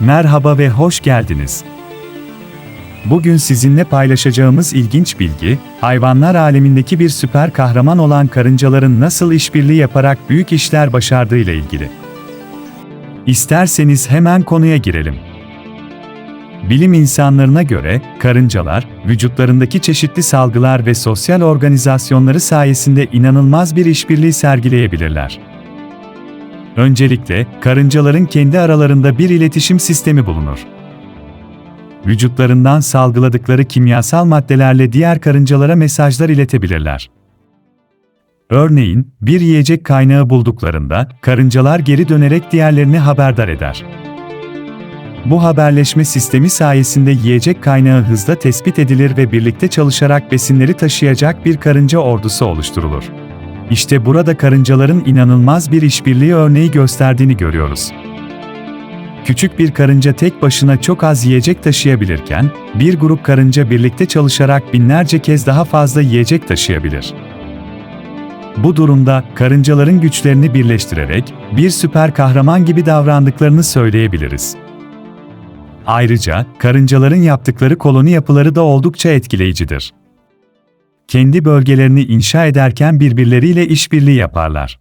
Merhaba ve hoş geldiniz. Bugün sizinle paylaşacağımız ilginç bilgi, hayvanlar alemindeki bir süper kahraman olan karıncaların nasıl işbirliği yaparak büyük işler başardığı ile ilgili. İsterseniz hemen konuya girelim. Bilim insanlarına göre karıncalar, vücutlarındaki çeşitli salgılar ve sosyal organizasyonları sayesinde inanılmaz bir işbirliği sergileyebilirler. Öncelikle, karıncaların kendi aralarında bir iletişim sistemi bulunur. Vücutlarından salgıladıkları kimyasal maddelerle diğer karıncalara mesajlar iletebilirler. Örneğin, bir yiyecek kaynağı bulduklarında, karıncalar geri dönerek diğerlerini haberdar eder. Bu haberleşme sistemi sayesinde yiyecek kaynağı hızla tespit edilir ve birlikte çalışarak besinleri taşıyacak bir karınca ordusu oluşturulur. İşte burada karıncaların inanılmaz bir işbirliği örneği gösterdiğini görüyoruz. Küçük bir karınca tek başına çok az yiyecek taşıyabilirken, bir grup karınca birlikte çalışarak binlerce kez daha fazla yiyecek taşıyabilir. Bu durumda karıncaların güçlerini birleştirerek bir süper kahraman gibi davrandıklarını söyleyebiliriz. Ayrıca karıncaların yaptıkları koloni yapıları da oldukça etkileyicidir. Kendi bölgelerini inşa ederken birbirleriyle işbirliği yaparlar.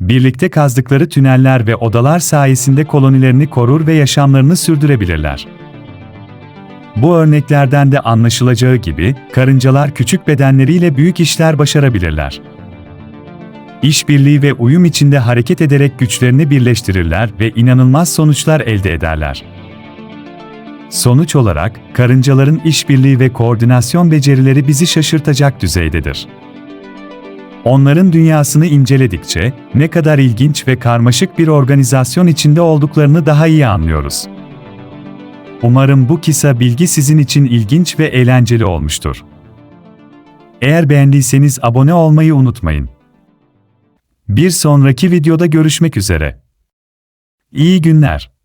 Birlikte kazdıkları tüneller ve odalar sayesinde kolonilerini korur ve yaşamlarını sürdürebilirler. Bu örneklerden de anlaşılacağı gibi, karıncalar küçük bedenleriyle büyük işler başarabilirler. İşbirliği ve uyum içinde hareket ederek güçlerini birleştirirler ve inanılmaz sonuçlar elde ederler. Sonuç olarak, karıncaların işbirliği ve koordinasyon becerileri bizi şaşırtacak düzeydedir. Onların dünyasını inceledikçe, ne kadar ilginç ve karmaşık bir organizasyon içinde olduklarını daha iyi anlıyoruz. Umarım bu kısa bilgi sizin için ilginç ve eğlenceli olmuştur. Eğer beğendiyseniz abone olmayı unutmayın. Bir sonraki videoda görüşmek üzere. İyi günler.